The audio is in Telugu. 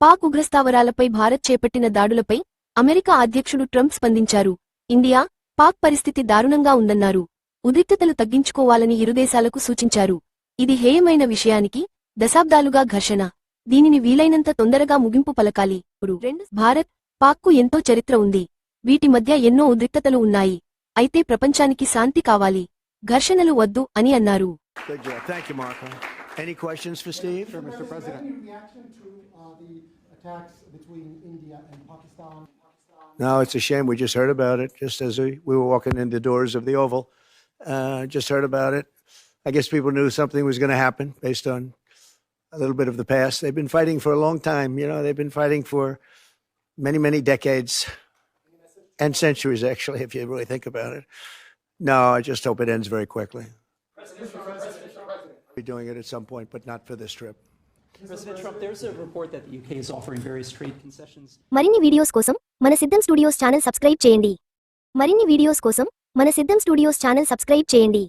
పాక్ ఉగ్రస్థావరాలపై భారత్ చేపట్టిన దాడులపై అమెరికా అధ్యక్షుడు ట్రంప్ స్పందించారు. ఇండియా పాక్ పరిస్థితి దారుణంగా ఉందన్నారు. ఉద్రిక్తతలు తగ్గించుకోవాలని ఇరుదేశాలకు సూచించారు. ఇది హేయమైన విషయానికి దశాబ్దాలుగా ఘర్షణ. దీనిని వీలైనంత తొందరగా ముగింపు పలకాలి. భారత్ పాక్కు ఎంతో చరిత్ర ఉంది. వీటి మధ్య ఎన్నో ఉద్రిక్తతలు ఉన్నాయి. అయితే ప్రపంచానికి శాంతి కావాలి. ఘర్షణలు వద్దు అని అన్నారు. Good job. Thank you, Marco. Any questions for Steve? Sure, Mr. President. Any reaction to uh, the attacks between India and Pakistan? No, it's a shame. We just heard about it just as we, we were walking in the doors of the Oval. Uh, just heard about it. I guess people knew something was going to happen based on a little bit of the past. They've been fighting for a long time. You know, they've been fighting for many, many decades and centuries, actually, if you really think about it. No, I just hope it ends very quickly. be doing it at some point, but not for this trip. మరిన్ని వీడియోస్ కోసం మన సిద్ధం స్టూడియోస్ ఛానల్ సబ్స్క్రైబ్ చేయండి మరిన్ని వీడియోస్ కోసం మన సిద్ధం స్టూడియోస్ ఛానల్ సబ్స్క్రైబ్ చేయండి